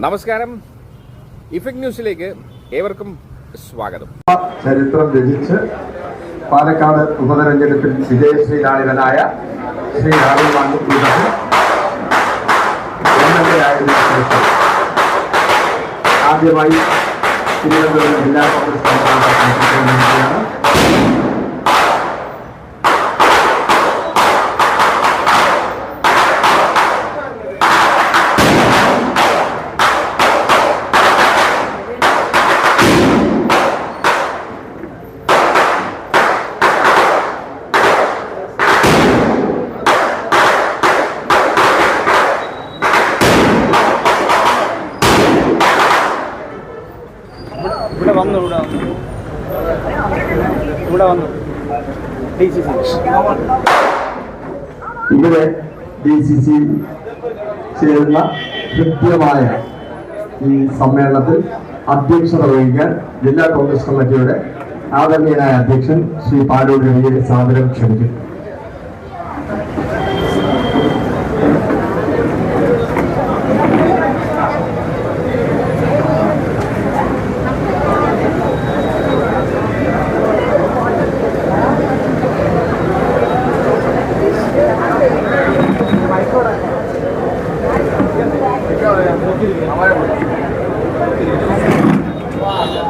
നമസ്കാരം. ഇഫക്ട് ന്യൂസിലേക്ക് ഏവർക്കും സ്വാഗതം. ചരിത്രം രചിച്ച് പാലക്കാട് ഉപതെരഞ്ഞെടുപ്പിൽ വിജയശ്രീലാളിതനായ ശ്രീ രാഹുൽ ഗാന്ധി ആദ്യമായി തിരുവനന്തപുരം ജില്ലാ കോൺഗ്രസ് ഇവിടെ ഡി സി സി കൃത്യമായ ഈ സമ്മേളനത്തിൽ അധ്യക്ഷത വഹിക്കാൻ ജില്ലാ കോൺഗ്രസ് കമ്മിറ്റിയുടെ ആദരണീയനായ അധ്യക്ഷൻ ശ്രീ പാലൂർ രവിയെ സാദരം ക്ഷണിക്കും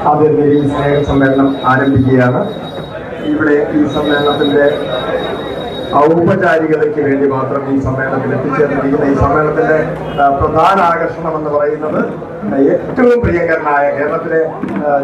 ആദ്യം ഈ സ്നേഹ സമ്മേളനം ആരംഭിക്കുകയാണ്. ഇവിടെ ഈ സമ്മേളനത്തിന്റെ ഔപചാരികതയ്ക്ക് വേണ്ടി മാത്രം ഈ സമ്മേളനത്തിൽ എത്തിച്ചേർന്നിരിക്കുന്ന ഈ സമ്മേളനത്തിന്റെ പ്രധാന ആകർഷണം എന്ന് പറയുന്നത് ഏറ്റവും പ്രിയങ്കരനായ കേരളത്തിലെ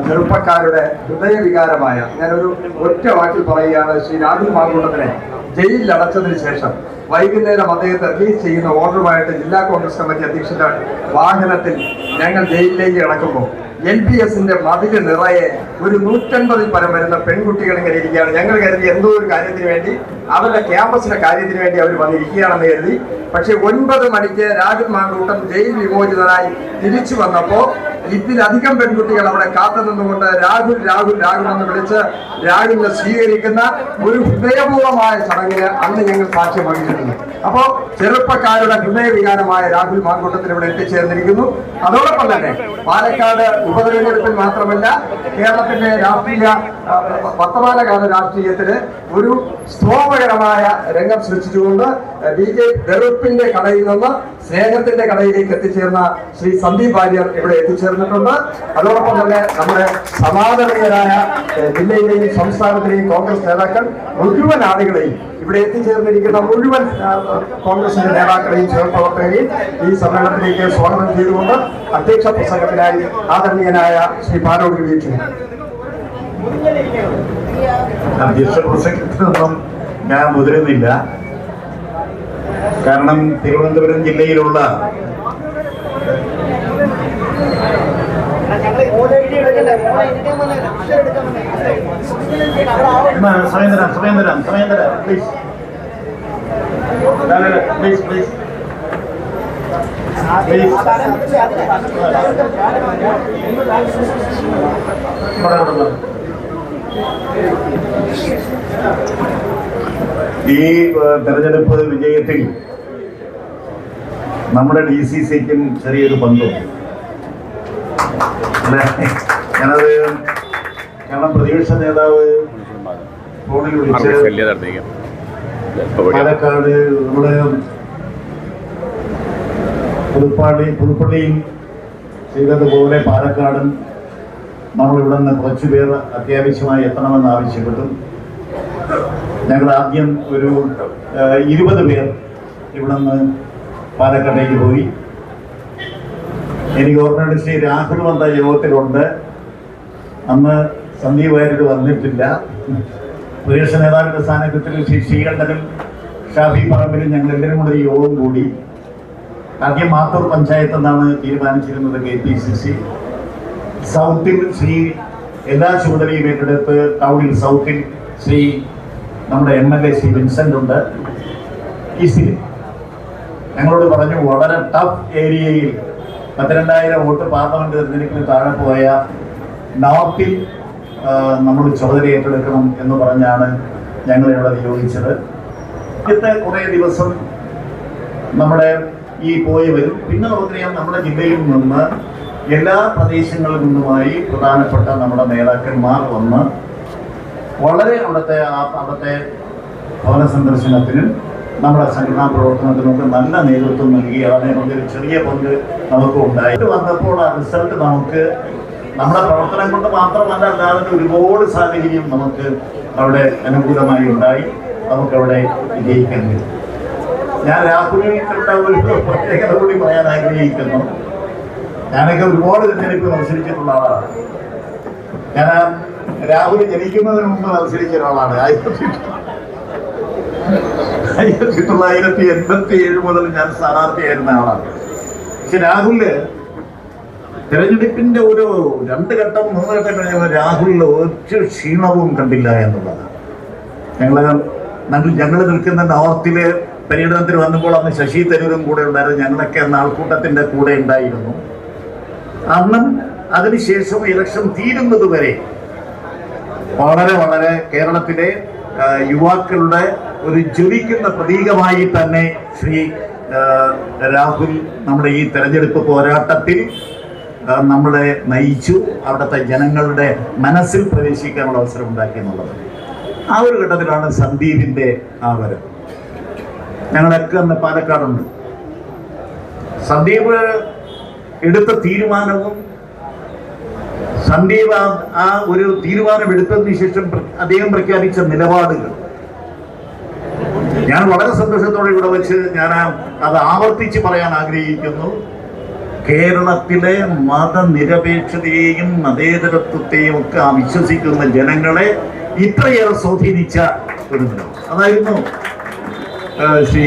ചെറുപ്പക്കാരുടെ ഹൃദയവികാരമായ ഞാനൊരു ഒറ്റ വാക്കിൽ പറയുകയാണ് ശ്രീ രാഹുൽ മാങ്കൂട്ടത്തിനെ ജയിലിൽ അടച്ചതിന് ശേഷം വൈകുന്നേരം അദ്ദേഹത്തെ റിലീസ് ചെയ്യുന്ന ഓർഡറുമായിട്ട് ജില്ലാ കോൺഗ്രസ് കമ്മിറ്റി അധ്യക്ഷന്റെ വാഹനത്തിൽ ഞങ്ങൾ ജയിലിലേക്ക് കിടക്കുമ്പോൾ എൽ ബി എസിന്റെ മതിൽ നിറയെ ഒരു നൂറ്റൻപതിൽ പരം വരുന്ന പെൺകുട്ടികൾ ഇങ്ങനെ ഇരിക്കുകയാണ്. ഞങ്ങൾ കരുതി എന്തോ ഒരു കാര്യത്തിന് വേണ്ടി അവരുടെ ക്യാമ്പസിന്റെ കാര്യത്തിന് വേണ്ടി അവർ വന്നിരിക്കുകയാണെന്ന് കരുതി. പക്ഷെ ഒൻപത് മണിക്ക് രാജൻ മാങ്കൂട്ടം ജയിൽ വിമോചിതനായി തിരിച്ചു വന്നപ്പോ ഇതിലധികം പെൺകുട്ടികൾ അവിടെ കാത്തു നിന്നുകൊണ്ട് രാഹുൽ രാഹുൽ രാഹുൽ എന്ന് വിളിച്ച് രാഹുലിനെ സ്വീകരിക്കുന്ന ഒരു ഹൃദയപൂർവമായ ചടങ്ങിന് അന്ന് ഞങ്ങൾ സാക്ഷ്യം വഹിച്ചിട്ടുണ്ട്. അപ്പോ ചെറുപ്പക്കാരുടെ ഹൃദയവികാരമായ രാഹുൽ മാങ്കൂട്ടത്തിൽ ഇവിടെ എത്തിച്ചേർന്നിരിക്കുന്നു. അതോടൊപ്പം തന്നെ പാലക്കാട് ഉപതെരഞ്ഞെടുപ്പിൽ മാത്രമല്ല കേരളത്തിന്റെ രാഷ്ട്രീയ വർത്തമാനകാല രാഷ്ട്രീയത്തിന് ഒരു സ്തോമകരമായ രംഗം സൃഷ്ടിച്ചുകൊണ്ട് ബി ജെ വെറുപ്പിന്റെ കടയിൽ നിന്ന് സ്നേഹത്തിന്റെ കടയിലേക്ക് എത്തിച്ചേർന്ന ശ്രീ സന്ദീപ് വാര്യർ ഇവിടെ എത്തിച്ചേർന്നിട്ടുണ്ട് അതോടൊപ്പം തന്നെ നമ്മുടെ സമാദരണീയരായ ഏഹ്, ജില്ലയിലെയും സംസ്ഥാനത്തിലെയും കോൺഗ്രസ് നേതാക്കൾ മുഴുവൻ ആളുകളെയും ഇവിടെ എത്തിച്ചേർന്നിരിക്കുന്ന മുഴുവൻ കോൺഗ്രസിന്റെ നേതാക്കളെയും സഹപ്രവർത്തകരെയും ഈ സമ്മേളനത്തിലേക്ക് സ്വാഗതം ചെയ്തുകൊണ്ട് അധ്യക്ഷ പ്രസംഗത്തിനായി ആദരണീയനായ ശ്രീ പാലോട് വീക്ഷിക്കും അധ്യക്ഷ പ്രസംഗത്തിനൊന്നും ഞാൻ മുതിരുന്നില്ല. കാരണം തിരുവനന്തപുരം ജില്ലയിലുള്ള സമയം surrender, surrender, surrender, please please please ഈ തെരഞ്ഞെടുപ്പ് വിജയത്തിൽ നമ്മുടെ ഡി സി സിക്കും ചെറിയൊരു പങ്കുണ്ട് ഞാനത് കാരണം പ്രതിപക്ഷ നേതാവ് ഫോണിൽ വിളിച്ച് ശല്യം നടത്തിക്കാം ഇപ്പൊ ഇവിടെ പാലക്കാട് നമ്മുടെ പുതുപ്പാടി പുതുപ്പള്ളിയും ചെയ്തതുപോലെ പാലക്കാടും നമ്മളിവിടെ നിന്ന് കുറച്ച് പേർ അത്യാവശ്യമായി എത്തണമെന്ന് ആവശ്യപ്പെട്ടു. ഞങ്ങൾ ആദ്യം ഒരു ഇരുപത് പേർ ഇവിടെ നിന്ന് പാലക്കാട്ടേക്ക് പോയി. എനിക്ക് ഓർമ്മയുണ്ട് ശ്രീ രാഹുൽ വന്ന യോഗത്തിലുണ്ട്. അന്ന് സന്ദീപായിട്ട് വന്നിട്ടില്ല. പ്രതിപക്ഷ നേതാവിന്റെ സാന്നിധ്യത്തിൽ ശ്രീ ശ്രീകണ്ഠനും ഷാഫി പറമ്പിലും ഞങ്ങൾ എല്ലാവരും കൂടെ യോഗം കൂടി ആദ്യം മാത്തൂർ പഞ്ചായത്ത് എന്നാണ് തീരുമാനിച്ചിരുന്നത് കെ പി സി സി. സൗത്തിൽ ശ്രീ എല്ലാ ചുമതലയും ഏറ്റെടുത്ത് ടൗണിൽ സൗത്തിൽ ശ്രീ നമ്മുടെ M L A Shri Vincent ഉണ്ട്. ഈസ്റ്റിൽ ഞങ്ങളോട് പറഞ്ഞു വളരെ ടഫ് ഏരിയയിൽ പന്ത്രണ്ടായിരം വോട്ട് പാർലമെന്റ് തെരഞ്ഞെടുപ്പിന് താഴെ പോയ നോർത്തിൽ നമ്മൾ ചുമതല ഏറ്റെടുക്കണം എന്ന് പറഞ്ഞാണ് ഞങ്ങൾ ഇവിടെ നിയോഗിച്ചത്. ആദ്യത്തെ കുറേ ദിവസം നമ്മുടെ ഈ പോയവരും പിന്നെ നമുക്കറിയാം നമ്മുടെ ജില്ലയിൽ നിന്ന് എല്ലാ പ്രദേശങ്ങളിൽ നിന്നുമായി പ്രധാനപ്പെട്ട നമ്മുടെ നേതാക്കന്മാർ വന്ന് വളരെ അവിടുത്തെ ആ അവിടുത്തെ ഭവന സന്ദർശനത്തിനും നമ്മുടെ സംഘടനാ പ്രവർത്തനത്തിനൊക്കെ നല്ല നേതൃത്വം നൽകി. അതിനെ ഒരു ചെറിയ പങ്ക് നമുക്ക് ഉണ്ടായി വന്നപ്പോൾ ആ റിസൾട്ട് നമുക്ക് നമ്മുടെ പ്രവർത്തനം കൊണ്ട് മാത്രമല്ല അല്ലാതെ ഒരുപാട് സാഹചര്യം നമുക്ക് അവിടെ അനുകൂലമായി ഉണ്ടായി. നമുക്കവിടെ വിജയിക്കാൻ കഴിയും. ഞാൻ രാഹുലിൽ കണ്ട ഒരു പ്രത്യേകത കൂടി പറയാൻ ആഗ്രഹിക്കുന്നു. ഞാനൊക്കെ ഒരുപാട് തിരഞ്ഞെടുപ്പ് മത്സരിച്ചിട്ടുള്ള ആളാണ്. ഞാൻ രാഹുൽ ജനിക്കുന്നതിന് മുമ്പ് മത്സരിച്ച ഒരാളാണ്. ആയിരത്തി ആയിരത്തി തൊള്ളായിരത്തി എൺപത്തി ഏഴ് മുതൽ ഞാൻ സ്ഥാനാർത്ഥിയായിരുന്ന ആളാണ്. പക്ഷെ രാഹുൽ തെരഞ്ഞെടുപ്പിന്റെ ഒരു രണ്ട് ഘട്ടം മൂന്ന് ഘട്ടം കഴിഞ്ഞപ്പോൾ രാഹുലിൽ ഒരു ക്ഷീണവും കണ്ടില്ല എന്നുള്ളതാണ്. ഞങ്ങൾ ഞങ്ങൾ ഞങ്ങൾ നിൽക്കുന്ന നോർത്തിൽ പര്യടനത്തിന് വന്നപ്പോൾ അന്ന് ശശി തരൂരും കൂടെ ഉണ്ടായിരുന്നു. ഞങ്ങളൊക്കെ അന്ന് ആൾക്കൂട്ടത്തിന്റെ കൂടെ ഉണ്ടായിരുന്നു. അന്നും അതിനുശേഷം ഇലക്ഷൻ തീരുന്നത് വരെ വളരെ വളരെ കേരളത്തിലെ യുവാക്കളുടെ ഒരു ജ്വലിക്കുന്ന പ്രതീകമായി തന്നെ ശ്രീ രാഹുൽ നമ്മുടെ ഈ തെരഞ്ഞെടുപ്പ് പോരാട്ടത്തിൽ നമ്മളെ നയിച്ചു അവിടുത്തെ ജനങ്ങളുടെ മനസ്സിൽ പ്രവേശിക്കാനുള്ള അവസരം ഉണ്ടാക്കി എന്നുള്ളത്. ആ ഒരു ഘട്ടത്തിലാണ് സന്ദീപിന്റെ ആ വരം ഞങ്ങളൊക്കെ അന്ന് പാലക്കാടുണ്ട്. സന്ദീപ് എടുത്ത തീരുമാനവും സന്ദീപ് ആ- ആ ഒരു തീരുമാനം എടുത്തതിന് ശേഷം അദ്ദേഹം പ്രഖ്യാപിച്ച നിലപാടുകൾ. ഞാൻ വളരെ സന്തോഷത്തോടെ ഇവിടെ വെച്ച് ഞാൻ അത് ആവർത്തിച്ച് പറയാൻ ആഗ്രഹിക്കുന്നു. കേരളത്തിലെ മതനിരപേക്ഷതയെയും മതേതരത്വത്തെയും ഒക്കെ വിശ്വസിക്കുന്ന ജനങ്ങളെ ഇത്രയേറെ സ്വാധീനിച്ച ഒരു അതായിരുന്നു ശ്രീ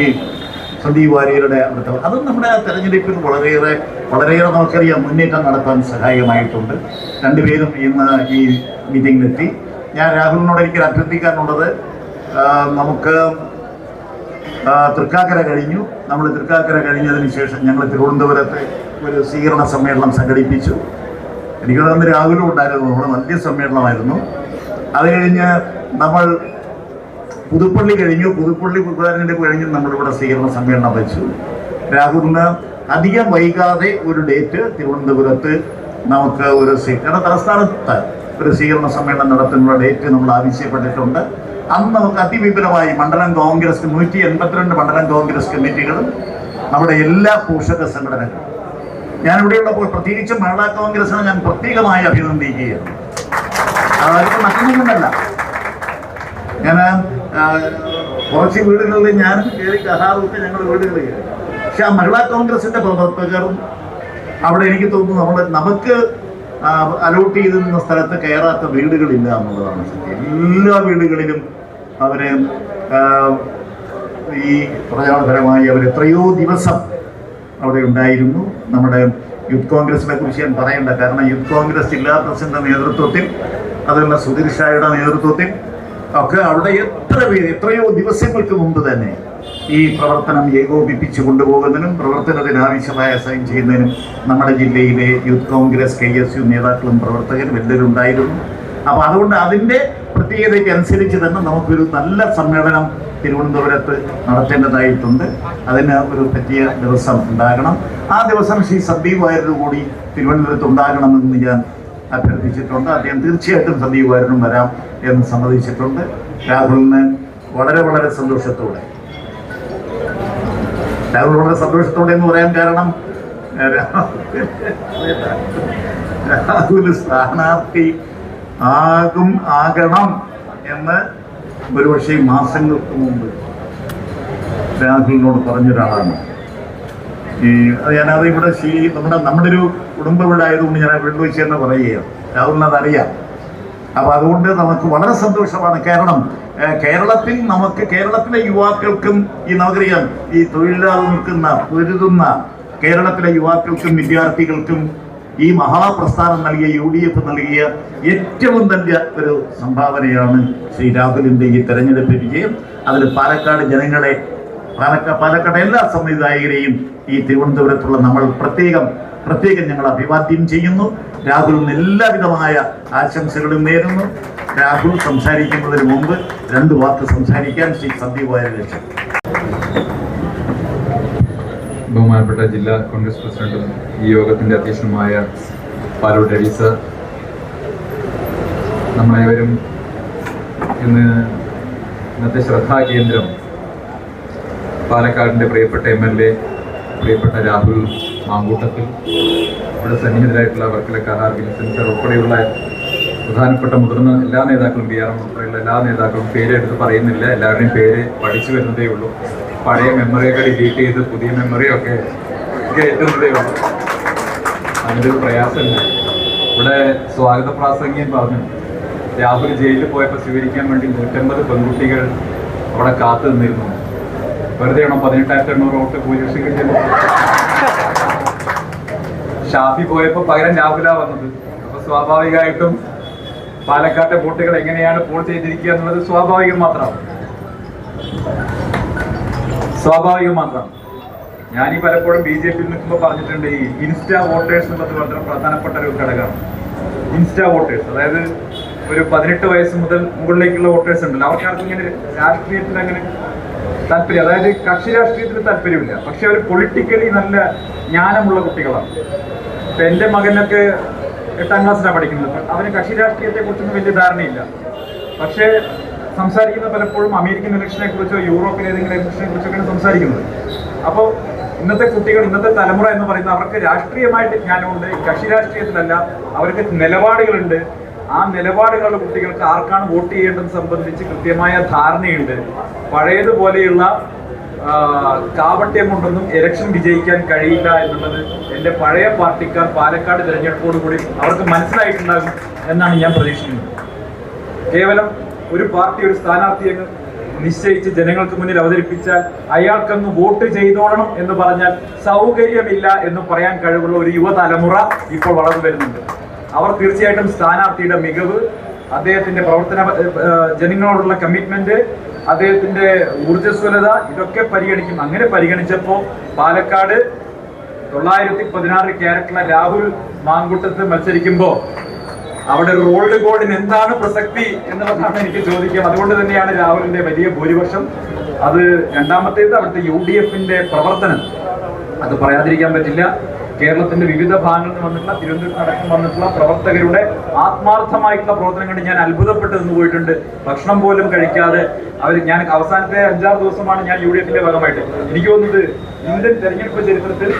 സന്ദീപ് വാര്യരുടെ അവിടുത്തെ അതും നമ്മുടെ തെരഞ്ഞെടുപ്പിൽ വളരെയേറെ വളരെയേറെ നമുക്കറിയാം മുന്നേറ്റം നടത്താൻ സഹായമായിട്ടുണ്ട്. രണ്ടുപേരും ഇന്ന് ഈ മീറ്റിംഗിലെത്തി ഞാൻ രാഹുലിനോട് എനിക്ക് അഭ്യർത്ഥിക്കാനുള്ളത്. നമുക്ക് തൃക്കാക്കര കഴിഞ്ഞു. നമ്മൾ തൃക്കാക്കര കഴിഞ്ഞതിന് ശേഷം ഞങ്ങൾ തിരുവനന്തപുരത്ത് ഒരു സ്വീകരണ സമ്മേളനം സംഘടിപ്പിച്ചു. എനിക്ക് തോന്നുന്നു രാഹുലും ഉണ്ടായിരുന്നു. നമ്മുടെ വലിയ സമ്മേളനമായിരുന്നു. അത് കഴിഞ്ഞ് നമ്മൾ പുതുപ്പള്ളി കഴിഞ്ഞു. പുതുപ്പള്ളി പുതുപ്പള്ളി കഴിഞ്ഞ് നമ്മളിവിടെ സ്വീകരണ സമ്മേളനം വെച്ചു. രാഹുലിന് അധികം വൈകാതെ ഒരു ഡേറ്റ് തിരുവനന്തപുരത്ത് നമുക്ക് ഒരു സ്വീകരണ കാരണം തലസ്ഥാനത്ത് ഒരു സ്വീകരണ സമ്മേളനം നടത്തുന്ന ഡേറ്റ് നമ്മൾ ആവശ്യപ്പെട്ടിട്ടുണ്ട്. അന്ന് നമുക്ക് അതിവിപുലമായി മണ്ഡലം കോൺഗ്രസ് നൂറ്റി എൺപത്തിരണ്ട് മണ്ഡലം കോൺഗ്രസ് കമ്മിറ്റികളും നമ്മുടെ എല്ലാ പോഷക സംഘടനകളും ഞാൻ ഇവിടെയുള്ളപ്പോൾ പ്രത്യേകിച്ച് മഹിളാ കോൺഗ്രസിനെ ഞാൻ പ്രത്യേകമായി അഭിനന്ദിക്കുകയാണ്. അതായത് മറ്റൊന്നുമല്ല. ഞാൻ കുറച്ച് വീടുകളിൽ ഞാൻ കയറി കഹാറൊക്കെ ഞങ്ങളുടെ വീടുകളിൽ പക്ഷെ ആ മഹിളാ കോൺഗ്രസിന്റെ പ്രവർത്തകരും അവിടെ എനിക്ക് തോന്നുന്നു നമ്മുടെ നമുക്ക് അലോട്ട് ചെയ്തിരുന്ന സ്ഥലത്ത് കയറാത്ത വീടുകളില്ല എന്നുള്ളതാണ് എല്ലാ വീടുകളിലും അവരെ ഈ പ്രചാരണപരമായി അവർ എത്രയോ ദിവസം അവിടെ ഉണ്ടായിരുന്നു. നമ്മുടെ യൂത്ത് കോൺഗ്രസിനെ കുറിച്ച് ഞാൻ പറയണ്ട കാരണം യൂത്ത് കോൺഗ്രസ് ജില്ലാ പ്രസിഡന്റ് നേതൃത്വത്തിൽ അതുപോലെ സുധീർ ഷായുടെ നേതൃത്വത്തിൽ ഒക്കെ അവിടെ എത്ര പേര് എത്രയോ ദിവസങ്ങൾക്ക് മുമ്പ് തന്നെ ഈ പ്രവർത്തനം ഏകോപിപ്പിച്ചു കൊണ്ടുപോകുന്നതിനും പ്രവർത്തനത്തിന് ആവശ്യമായ സൈൻ ചെയ്യുന്നതിനും നമ്മുടെ ജില്ലയിലെ youth Congress K S U നേതാക്കളും പ്രവർത്തകരും എല്ലാവരും ഉണ്ടായിരുന്നു. അപ്പോൾ അതുകൊണ്ട് അതിന്റെ പ്രത്യേകതയ്ക്ക് അനുസരിച്ച് തന്നെ നമുക്കൊരു നല്ല സമ്മേളനം തിരുവനന്തപുരത്ത് നടത്തേണ്ടതായിട്ടുണ്ട്. അതിന് ഒരു പറ്റിയ ദിവസം ഉണ്ടാകണം. ആ ദിവസം ശ്രീ സന്ദീപ് വാര്യർ കൂടി തിരുവനന്തപുരത്ത് ഉണ്ടാകണമെന്ന് ഞാൻ അഭ്യർത്ഥിച്ചിട്ടുണ്ട്. അദ്ദേഹം തീർച്ചയായിട്ടും സന്ദീപ് വാര്യനും വരാം എന്ന് സമ്മതിച്ചിട്ടുണ്ട്. രാഹുലിന് വളരെ വളരെ സന്തോഷത്തോടെ. രാഹുൽ വളരെ സന്തോഷത്തോടെ എന്ന് പറയാൻ കാരണം രാഹുൽ സ്ഥാനാർത്ഥി ആകും ആകണം എന്ന് ഒരുപക്ഷെ മാസങ്ങൾക്ക് മുമ്പ് രാഹുലിനോട് പറഞ്ഞൊരാളാണ്. ഈ ഞാനത് ഇവിടെ ശീ നമ്മുടെ നമ്മുടെ ഒരു കുടുംബം ഇവിടെ ആയതുകൊണ്ട് ഞാൻ വെള്ളുവെച്ച് തന്നെ പറയുകയാണ്. രാഹുലിന് അതറിയാം. അപ്പൊ അതുകൊണ്ട് നമുക്ക് വളരെ സന്തോഷമാണ്. കാരണം കേരളത്തിൽ നമുക്ക് കേരളത്തിലെ യുവാക്കൾക്കും ഈ നമുക്കറിയാം ഈ തൊഴിലാളി നിൽക്കുന്ന പൊരുതുന്ന കേരളത്തിലെ യുവാക്കൾക്കും വിദ്യാർത്ഥികൾക്കും ഈ മഹാപ്രസ്ഥാനം നൽകിയ യു ഡി എഫ് നൽകിയ ഏറ്റവും നല്ല ഒരു സംഭാവനയാണ് ശ്രീ രാഹുലിന്റെ ഈ തെരഞ്ഞെടുപ്പ് വിജയം. അതിൽ പാലക്കാട് ജനങ്ങളെ പാലക്കാട് പാലക്കാട് എല്ലാ സംവിധായകരെയും ഈ തിരുവനന്തപുരത്തുള്ള നമ്മൾ പ്രത്യേകം പ്രത്യേകം ഞങ്ങൾ അഭിവാദ്യം ചെയ്യുന്നു. രാഹുലിന് എല്ലാവിധമായ ആശംസകളും നേരുന്നു. രാഹുൽ സംസാരിക്കുന്നതിന് മുമ്പ് രണ്ട് വാക്ക് സംസാരിക്കാൻ ശ്രീ സന്ദീപ് വാര്യർ ബഹുമാനപ്പെട്ട ജില്ലാ കോൺഗ്രസ് പ്രസിഡന്റും ഈ യോഗത്തിന്റെ അധ്യക്ഷനുമായ രവി സർ. നമ്മളേവരും ഇന്ന് ഇന്നത്തെ ശ്രദ്ധാകേന്ദ്രം പാലക്കാടിന്റെ പ്രിയപ്പെട്ട എം എൽ എ പ്രിയപ്പെട്ട രാഹുൽ മാങ്കൂട്ടത്തിൽ ഇവിടെ സന്നിഹിതരായിട്ടുള്ള വർക്കല കഹാർ വിൻസെന്റ് സർ ഉൾപ്പെടെയുള്ള പ്രധാനപ്പെട്ട മുതിർന്ന എല്ലാ നേതാക്കളും ബി ആർ എം ഉൾപ്പെടെയുള്ള എല്ലാ നേതാക്കളും പേരെടുത്ത് പറയുന്നില്ല. എല്ലാവരുടെയും പേര് പഠിച്ചു വരുന്നതേ ഉള്ളൂ. പഴയ മെമ്മറിയൊക്കെ ഡിലീറ്റ് ചെയ്ത് പുതിയ മെമ്മറിയൊക്കെ ഉള്ളൂ അതിന്റെ ഒരു പ്രയാസമില്ല. ഇവിടെ സ്വാഗത പ്രാസംഗികൻ പറഞ്ഞു രാഹുൽ ജയിലിൽ പോയപ്പോൾ സ്വീകരിക്കാൻ വേണ്ടി നൂറ്റമ്പത് പെൺകുട്ടികൾ അവിടെ കാത്തു നിന്നിരുന്നു. വെറുതെ ആണോ പതിനെട്ടായിരത്തി എണ്ണൂറ് വോട്ട് ഭൂരിപക്ഷം കിട്ടിയത് ഷാഫി പോയപ്പോൾ പകരം രാഹുലാ വന്നത്. അപ്പൊ സ്വാഭാവികമായിട്ടും പാലക്കാട്ടെ വോട്ടുകൾ എങ്ങനെയാണ് പോൾ ചെയ്തിരിക്കുക എന്നുള്ളത് സ്വാഭാവികം മാത്രമാണ് സ്വാഭാവികം മാത്രം. ഞാൻ ഈ പലപ്പോഴും ബി ജെ പിയിൽ നിൽക്കുമ്പോൾ പറഞ്ഞിട്ടുണ്ട് ഈ ഇൻസ്റ്റാ വോട്ടേഴ്സ് എന്നുള്ളത് വളരെ പ്രധാനപ്പെട്ട ഒരു ഘടകമാണ്. ഇൻസ്റ്റാ വോട്ടേഴ്സ് അതായത് ഒരു പതിനെട്ട് വയസ്സ് മുതൽ മുകളിലേക്കുള്ള വോട്ടേഴ്സ് ഉണ്ടല്ലോ. അവർക്ക് ആർക്കും ഇങ്ങനെ രാഷ്ട്രീയത്തിൽ അങ്ങനെ താല്പര്യം അതായത് കക്ഷി രാഷ്ട്രീയത്തിൽ താല്പര്യമില്ല. പക്ഷെ അവർ പൊളിറ്റിക്കലി നല്ല ജ്ഞാനമുള്ള കുട്ടികളാണ്. ഇപ്പൊ എന്റെ മകനൊക്കെ എട്ടാം ക്ലാസ്സിലാണ് പഠിക്കുന്നത്. അവന് കക്ഷി രാഷ്ട്രീയത്തെ കുറിച്ചൊന്നും വലിയ ധാരണയില്ല. പക്ഷേ സംസാരിക്കുന്ന പലപ്പോഴും അമേരിക്കൻ ഇലക്ഷനെ കുറിച്ചോ യൂറോപ്പിലെ ഏതെങ്കിലും ഇലക്ഷനെ കുറിച്ചൊക്കെയാണ് സംസാരിക്കുന്നത്. അപ്പോൾ ഇന്നത്തെ കുട്ടികൾ ഇന്നത്തെ തലമുറ എന്ന് പറയുന്നത് അവർക്ക് രാഷ്ട്രീയമായിട്ട് ജ്ഞാനമുണ്ട്. കക്ഷി രാഷ്ട്രീയത്തിലല്ല അവർക്ക് നിലപാടുകളുണ്ട്. ആ നിലപാടുകളുടെ കുട്ടികൾക്ക് ആർക്കാണ് വോട്ട് ചെയ്യേണ്ടത് സംബന്ധിച്ച് കൃത്യമായ ധാരണയുണ്ട്. പഴയതുപോലെയുള്ള കാപട്യം കൊണ്ടൊന്നും ഇലക്ഷൻ വിജയിക്കാൻ കഴിയില്ല എന്നുള്ളത് എന്റെ പഴയ പാർട്ടിക്കാർ പാലക്കാട് തിരഞ്ഞെടുപ്പോടുകൂടി അവർക്ക് മനസ്സിലായിട്ടുണ്ടാകും എന്നാണ് ഞാൻ പ്രതീക്ഷിക്കുന്നത്. കേവലം ഒരു പാർട്ടി ഒരു സ്ഥാനാർത്ഥിയെ നിശ്ചയിച്ച് ജനങ്ങൾക്ക് മുന്നിൽ അവതരിപ്പിച്ചാൽ അയാൾക്കങ്ങ് വോട്ട് ചെയ്തോളണം എന്ന് പറഞ്ഞാൽ സൗകര്യമില്ല എന്ന് പറയാൻ കഴിവുള്ള ഒരു യുവതലമുറ ഇപ്പോൾ വളർന്നു വരുന്നുണ്ട്. അവർ തീർച്ചയായിട്ടും സ്ഥാനാർത്ഥിയുടെ മികവ് അദ്ദേഹത്തിന്റെ പ്രവർത്തന ജനങ്ങളോടുള്ള കമ്മിറ്റ്മെന്റ് അദ്ദേഹത്തിന്റെ ഊർജസ്വലത ഇതൊക്കെ പരിഗണിക്കും. അങ്ങനെ പരിഗണിച്ചപ്പോൾ പാലക്കാട് തൊള്ളായിരത്തി പതിനാറ് ക്യാരറ്റുള്ള രാഹുൽ മാങ്കുട്ടത്ത് മത്സരിക്കുമ്പോൾ അവിടെ ഒരു റോൾഡ് ഗോൾഡിന് എന്താണ് പ്രസക്തി എന്നുള്ളതാണ് എനിക്ക് ചോദിക്കാം അതുകൊണ്ട് തന്നെയാണ് രാഹുലിന്റെ വലിയ ഭൂരിപക്ഷം. അത് രണ്ടാമത്തേത് അവിടുത്തെ യു ഡി എഫിന്റെ പ്രവർത്തനം. അത് പറയാതിരിക്കാൻ പറ്റില്ല. കേരളത്തിന്റെ വിവിധ ഭാഗങ്ങളിൽ നിന്ന് വന്നിട്ടുള്ള തിരുവനന്തപുരത്ത് അടക്കം വന്നിട്ടുള്ള പ്രവർത്തകരുടെ ആത്മാർത്ഥമായിട്ടുള്ള പ്രവർത്തനം കണ്ട് ഞാൻ അത്ഭുതപ്പെട്ട് നിന്ന് പോയിട്ടുണ്ട്. ഭക്ഷണം പോലും കഴിക്കാതെ അവർ ഞാൻ അവസാനത്തെ അഞ്ചാറ് ദിവസമാണ് ഞാൻ യു ഡി എഫിന്റെ ഭാഗമായിട്ട്. എനിക്ക് തോന്നുന്നത് ഇന്ത്യൻ തെരഞ്ഞെടുപ്പ് ചരിത്രത്തിൽ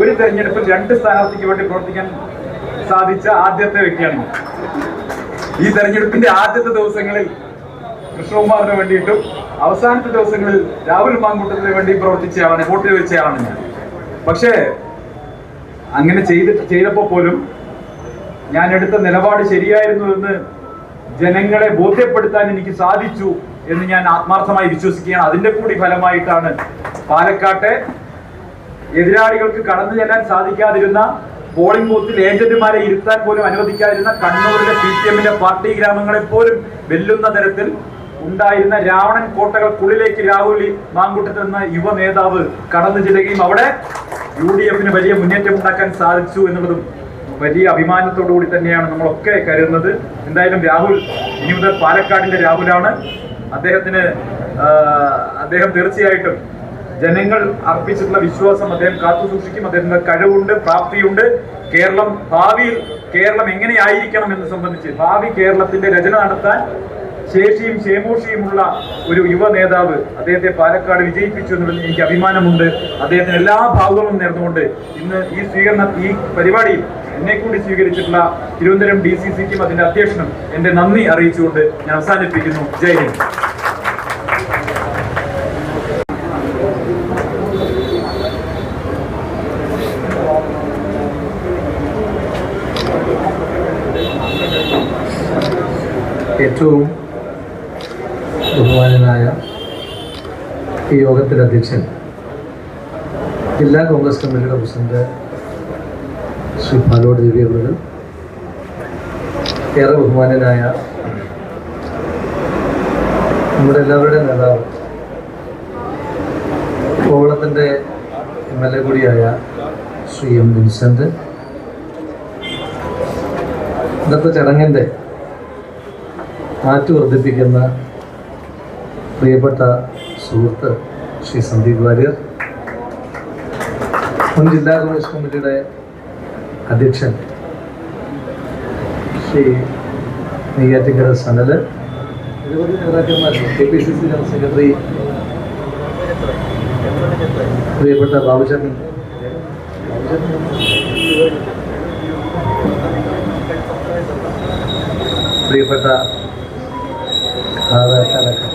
ഒരു തെരഞ്ഞെടുപ്പിൽ രണ്ട് സ്ഥാനാർത്ഥിക്ക് വേണ്ടി പ്രവർത്തിക്കാൻ സാധിച്ച ആദ്യത്തെ വ്യക്തിയാണ്. ഈ തെരഞ്ഞെടുപ്പിന്റെ ആദ്യത്തെ ദിവസങ്ങളിൽ കൃഷ്ണകുമാറിന് വേണ്ടിയിട്ടും അവസാനത്തെ ദിവസങ്ങളിൽ രാഹുൽ മാങ്കൂട്ടത്തിന് വേണ്ടി പ്രവർത്തിച്ചയാളാണ് വോട്ട് ചോദിച്ചയാളാണ് ഞാൻ. പക്ഷേ അങ്ങനെ ചെയ്തിട്ട് ചെയ്തപ്പോൾ പോലും ഞാൻ എടുത്ത നിലപാട് ശരിയായിരുന്നു എന്ന് ജനങ്ങളെ ബോധ്യപ്പെടുത്താൻ എനിക്ക് സാധിച്ചു എന്ന് ഞാൻ ആത്മാർത്ഥമായി വിശ്വസിക്കുകയാണ്. അതിന്റെ കൂടി ഫലമായിട്ടാണ് പാലക്കാട്ടെ എതിരാളികൾക്ക് കടന്നു ചെല്ലാൻ സാധിക്കാതിരുന്ന പോളിംഗ് ബൂത്തിൽ ഏജന്റുമാരെ ഇരുത്താൻ പോലും അനുവദിക്കാതിരുന്ന കണ്ണൂരിലെ സി പി എമ്മിന്റെ പാർട്ടി ഗ്രാമങ്ങളെ പോലും വെല്ലുന്ന തരത്തിൽ ഉണ്ടായിരുന്ന രാവണൻ കോട്ടകൾക്കുള്ളിലേക്ക് രാഹുൽ മാങ്കുട്ടത്തിൽ എന്ന യുവ നേതാവ് കടന്നു ചെല്ലുകയും അവിടെ യു ഡി എഫിന് വലിയ മുന്നേറ്റം ഉണ്ടാക്കാൻ സാധിച്ചു എന്നുള്ളതും വലിയ അഭിമാനത്തോടു കൂടി തന്നെയാണ് നമ്മളൊക്കെ കരുതുന്നത്. എന്തായാലും രാഹുൽ ഇനി മുതൽ പാലക്കാടിന്റെ രാഹുലാണ്. അദ്ദേഹത്തിന് അദ്ദേഹം തീർച്ചയായിട്ടും ജനങ്ങൾ അർപ്പിച്ചിട്ടുള്ള വിശ്വാസം അദ്ദേഹം കാത്തു സൂക്ഷിക്കും. അദ്ദേഹത്തിന്റെ കഴിവുണ്ട് പ്രാപ്തിയുണ്ട്. കേരളം ഭാവിയിൽ കേരളം എങ്ങനെയായിരിക്കണം എന്ന് സംബന്ധിച്ച് ഭാവി കേരളത്തിന്റെ രചന നടത്താൻ ശേഷിയും ക്ഷേമോഷിയുമുള്ള ഒരു യുവ നേതാവ് അദ്ദേഹത്തെ പാലക്കാട് വിജയിപ്പിച്ചു എന്നുള്ളതിൽ എനിക്ക് അഭിമാനമുണ്ട്. അദ്ദേഹത്തിന് എല്ലാ ഭാഗങ്ങളും നേർന്നുകൊണ്ട് ഇന്ന് ഈ സ്വീകരണ ഈ പരിപാടിയിൽ എന്നെ കൂടി സ്വീകരിച്ചിട്ടുള്ള തിരുവനന്തപുരം ഡി സി സിക്കും അതിന്റെ അധ്യക്ഷനും എന്റെ നന്ദി അറിയിച്ചുകൊണ്ട് ഞാൻ അവസാനിപ്പിക്കുന്നു. ജയ് ഹിന്ദ്. ഏറ്റവും ബഹുമാനനായ ഈ യോഗത്തിന്റെ അധ്യക്ഷൻ ജില്ലാ കോൺഗ്രസ് കമ്മിറ്റിയുടെ പ്രസിഡന്റ് ശ്രീ പാലോട് ദേവി അവർ ഏറെ ബഹുമാനനായ നമ്മുടെ എല്ലാവരുടെയും നേതാവ് കോവളത്തിന്റെ എം എൽ എ കൂടിയായ ശ്രീ എം വിൻസെന്റ് ഇന്നത്തെ ചടങ്ങിന്റെ മാറ്റു വർദ്ധിപ്പിക്കുന്ന പ്രിയപ്പെട്ട സുഹൃത്ത് ശ്രീ സന്ദീപ് വാര്യർ മുൻ ജില്ലാ കോൺഗ്രസ് കമ്മിറ്റിയുടെ അധ്യക്ഷൻ ശ്രീ നെയ്യാറ്റിക്കര സനൽ നിരവധി നേതാക്കന്മാർ K P C C general secretary പ്രിയപ്പെട്ട ബാബുചന്ദ്രൻ പ്രിയപ്പെട്ട നേതാക്കളൊക്കെ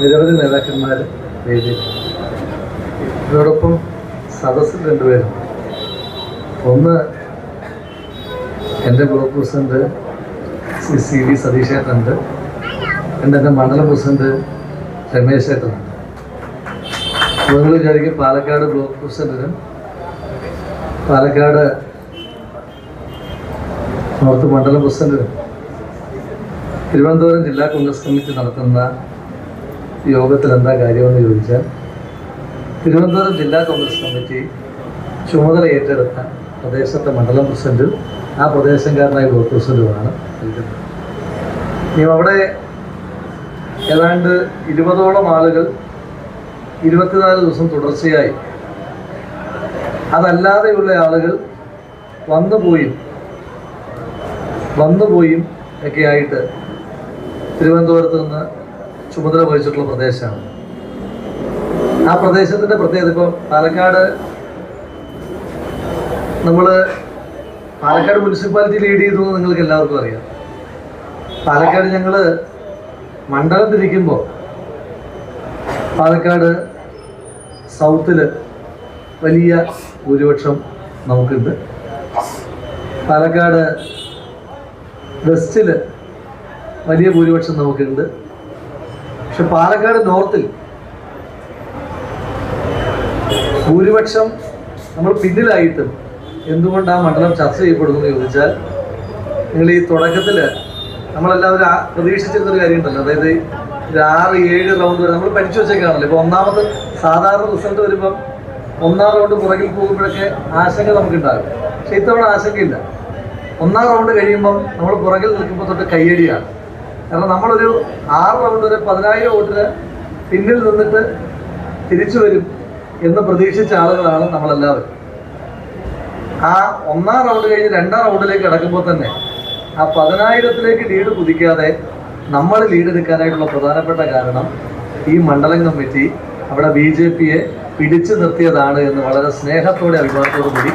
നിരവധി നേതാക്കന്മാർ വേദി ഇതോടൊപ്പം സദസ്സിൽ രണ്ടുപേരും. ഒന്ന് എന്റെ block president C C V സതീശേട്ടനുണ്ട്. എന്റെ എന്റെ മണ്ഡലം പ്രസിഡന്റ് രമേശ് ചേട്ടനുണ്ട് അപ്പോൾ നിങ്ങൾ വിചാരിക്കും പാലക്കാട് ബ്ലോക്ക് പ്രസിഡന്റിനും പാലക്കാട് നോർത്ത് മണ്ഡലം പ്രസിഡന്റിനും തിരുവനന്തപുരം ജില്ലാ കോൺഗ്രസ് കമ്മിറ്റി നടത്തുന്ന യോഗത്തിൽ എന്താ കാര്യമെന്ന് ചോദിച്ചാൽ തിരുവനന്തപുരം ജില്ലാ കോൺഗ്രസ് കമ്മിറ്റി ചുമതല ഏറ്റെടുത്ത പ്രദേശത്തെ മണ്ഡലം പ്രസിഡന്റും ആ പ്രദേശംകാരനായ ബ്ലോക്ക് പ്രസിഡന്റുമാണ് ഇനി അവിടെ ഏതാണ്ട് ഇരുപതോളം ആളുകൾ ഇരുപത്തിനാല് ദിവസം തുടർച്ചയായി അതല്ലാതെയുള്ള ആളുകൾ വന്നുപോയും വന്നുപോയും ഒക്കെ ആയിട്ട് തിരുവനന്തപുരത്ത് നിന്ന് ചുമതല വഹിച്ചിട്ടുള്ള പ്രദേശമാണ്. ആ പ്രദേശത്തിന്റെ പ്രത്യേകത ഇപ്പം പാലക്കാട് നമ്മൾ പാലക്കാട് മുനിസിപ്പാലിറ്റി ലീഡ് ചെയ്തു എന്ന് നിങ്ങൾക്ക് എല്ലാവർക്കും അറിയാം. പാലക്കാട് ഞങ്ങൾ മണ്ഡലം തിരിക്കുമ്പോൾ പാലക്കാട് സൗത്തിൽ വലിയ ഭൂരിപക്ഷം നമുക്കുണ്ട്. പാലക്കാട് വെസ്റ്റിൽ വലിയ ഭൂരിപക്ഷം നമുക്കുണ്ട്. പക്ഷെ പാലക്കാട് നോർത്തിൽ ഭൂരിപക്ഷം നമ്മൾ പിന്നിലായിട്ടും എന്തുകൊണ്ട് ആ മണ്ഡലം ചർച്ച ചെയ്യപ്പെടുന്നു എന്ന് ചോദിച്ചാൽ നിങ്ങൾ ഈ തുടക്കത്തിൽ നമ്മളെല്ലാവരും പ്രതീക്ഷിച്ചിരുന്നൊരു കാര്യമുണ്ടല്ലോ. അതായത് ഒരു ആറ് ഏഴ് റൗണ്ട് വരെ നമ്മൾ പഠിച്ചു വെച്ചേക്കാണല്ലോ. ഇപ്പോൾ ഒന്നാമത് സാധാരണ റിസൾട്ട് വരുമ്പം ഒന്നാം റൗണ്ട് പുറകിൽ പോകുമ്പോഴൊക്കെ ആശങ്ക നമുക്കുണ്ടാകും. പക്ഷെ ഇത്തവണ ആശങ്കയില്ല. ഒന്നാം റൗണ്ട് കഴിയുമ്പം നമ്മൾ പുറകിൽ നിൽക്കുമ്പോൾ തൊട്ട് കയ്യടിയാണ്. കാരണം നമ്മളൊരു ആറ് റൗണ്ട് വരെ പതിനായിരം വോട്ടിന് പിന്നിൽ നിന്നിട്ട് തിരിച്ചു വരും എന്ന് പ്രതീക്ഷിച്ച ആളുകളാണ് നമ്മളെല്ലാവരും. ആ ഒന്നാം റൗണ്ട് കഴിഞ്ഞ് രണ്ടാം റൗണ്ടിലേക്ക് കിടക്കുമ്പോൾ തന്നെ ആ പതിനായിരത്തിലേക്ക് ലീഡ് കുതിക്കാതെ നമ്മൾ ലീഡ് എടുക്കാനായിട്ടുള്ള പ്രധാനപ്പെട്ട കാരണം ഈ മണ്ഡലം കമ്മിറ്റി അവിടെ ബി ജെ പിയെ പിടിച്ചു നിർത്തിയതാണ് എന്ന് വളരെ സ്നേഹത്തോടെ അഭിമാനത്തോടു കൂടി